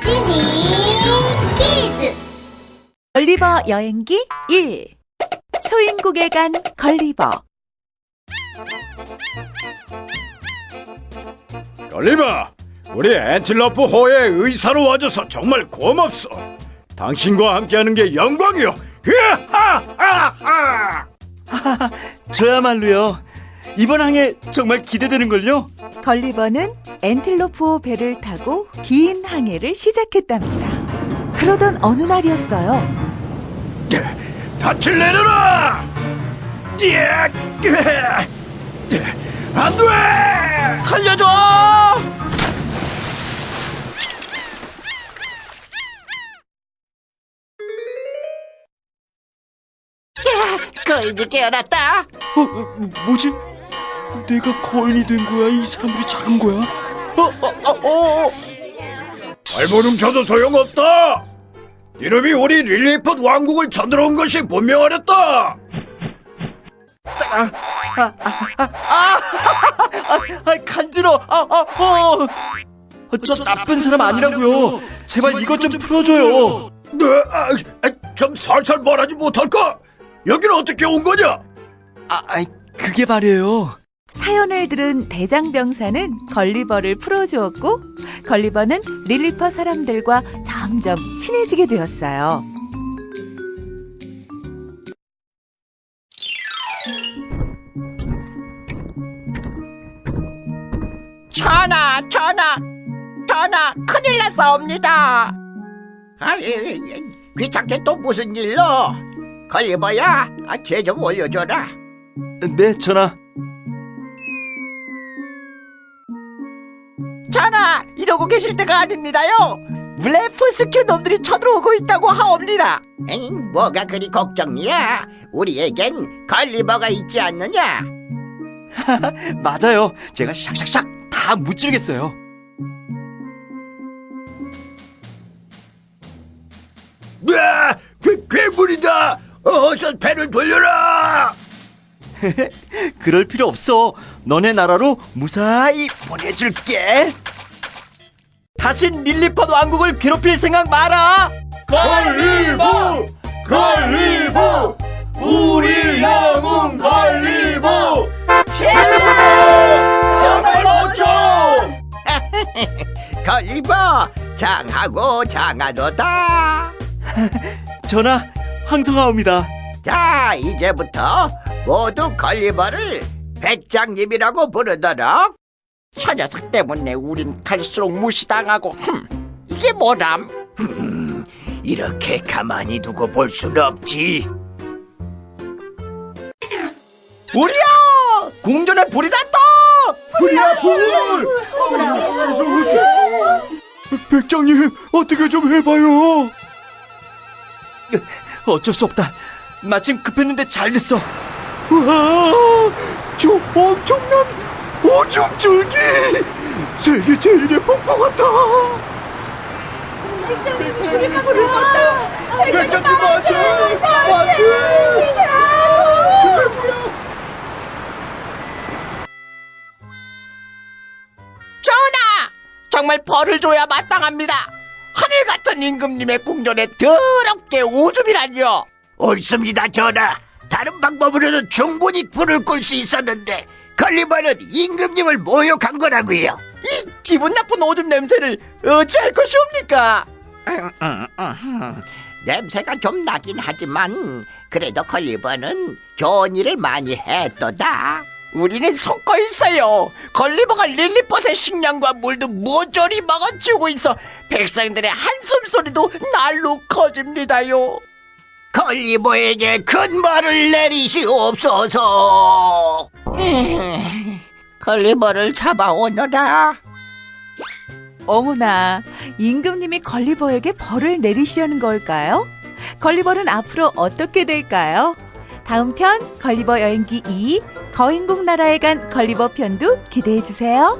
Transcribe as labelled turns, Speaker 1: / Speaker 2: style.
Speaker 1: 지니 키즈
Speaker 2: 걸리버 여행기 1 소인국에 간 걸리버
Speaker 3: 걸리바, 우리 앤틸러프 호의 의사로 와줘서 정말 고맙소. 당신과 함께하는 게 영광이요. 으하하하!
Speaker 4: 저야말로요. 이번 항해 정말 기대되는걸요?
Speaker 2: 걸리버는 엔틸로프 배를 타고 긴 항해를 시작했답니다. 그러던 어느 날이었어요.
Speaker 3: 닻을 내려라! 예! 안 돼!
Speaker 4: 살려줘!
Speaker 5: 거인이 깨어났다.
Speaker 4: 어, 어, 뭐지? 내가 거인이 된 거야? 이 사람들이 작은 거야? 어, 어, 어, 어.
Speaker 3: 발버둥 쳐도 소용없다! 이놈이 우리 릴리포트 왕국을 쳐들어온 것이 분명하렸다!
Speaker 4: 아, 간지러! 아, 아, 어! 어, 저 나쁜 사람 아니라고요. 제발 이것 좀 풀어줘요.
Speaker 3: 네, 아, 아, 좀 살살 말하지 못할까? 여기는 어떻게 온 거냐?
Speaker 4: 아, 아이, 그게 말이에요.
Speaker 2: 사연을 들은 대장병사는 걸리버를 풀어주었고 걸리버는 릴리퍼 사람들과 점점 친해지게 되었어요.
Speaker 5: 전하, 전하, 전하, 큰일 났사옵니다. 아이, 귀찮게 또 무슨 일로? 걸리버야, 아, 제 좀 올려줘라.
Speaker 4: 네, 전하.
Speaker 5: 전하, 이러고 계실 때가 아닙니다요. 블레프스큐 놈들이 쳐들어오고 있다고 하옵니다. 에이, 뭐가 그리 걱정이야? 우리에겐 걸리버가 있지 않느냐?
Speaker 4: 맞아요. 제가 샥샥샥 다 무찌르겠어요.
Speaker 3: 네, 괴, 괴물이다! 어서 배를 돌려라!
Speaker 4: 그럴 필요 없어. 너네 나라로 무사히 보내줄게. 다신 릴리퍼드 왕국을 괴롭힐 생각 마라.
Speaker 3: 걸리버! 걸리버! 우리 영웅 걸리버! 정말 멋져!
Speaker 5: 걸리버, 장하고 장하도다.
Speaker 4: 전하, 황성하옵니다.
Speaker 5: 자, 이제부터 모두 걸리버를 백장님이라고 부르도록. 저 녀석 때문에 우린 갈수록 무시당하고, 흠, 이게 뭐람?
Speaker 3: 음, 이렇게 가만히 두고 볼 순 없지.
Speaker 5: 불이야! 궁전에 불이 났다!
Speaker 3: 불이야, 불! 백장님, 어떻게 좀 해봐요.
Speaker 4: 어쩔 수 없다. 마침 급했는데 잘 됐어.
Speaker 3: 와, 저 엄청난 오줌 줄기! 세계 제일의 폭포 같아! 백장님 맞아! 맞아!
Speaker 5: 전하! 정말 벌을 줘야 마땅합니다! 하늘 같은 임금님의 궁전에 더럽게 오줌이라뇨!
Speaker 3: 옳습니다, 전하. 다른 방법으로도 충분히 불을 끌 수 있었는데 걸리버는 임금님을 모욕한 거라고요.
Speaker 5: 이 기분 나쁜 오줌 냄새를 어찌할 것이옵니까? 냄새가 좀 나긴 하지만 그래도 걸리버는 좋은 일을 많이 했도다. 우리는 속고 있어요. 걸리버가 릴리봇의 식량과 물도 모조리 먹어치우고 있어 백성들의 한숨 소리도 날로 커집니다요.
Speaker 3: 걸리버에게 큰 말을 내리시옵소서.
Speaker 5: 걸리버를 잡아오너라.
Speaker 2: 어머나, 임금님이 걸리버에게 벌을 내리시려는 걸까요? 걸리버는 앞으로 어떻게 될까요? 다음 편 걸리버 여행기 2 거인국 나라에 간 걸리버 편도 기대해 주세요.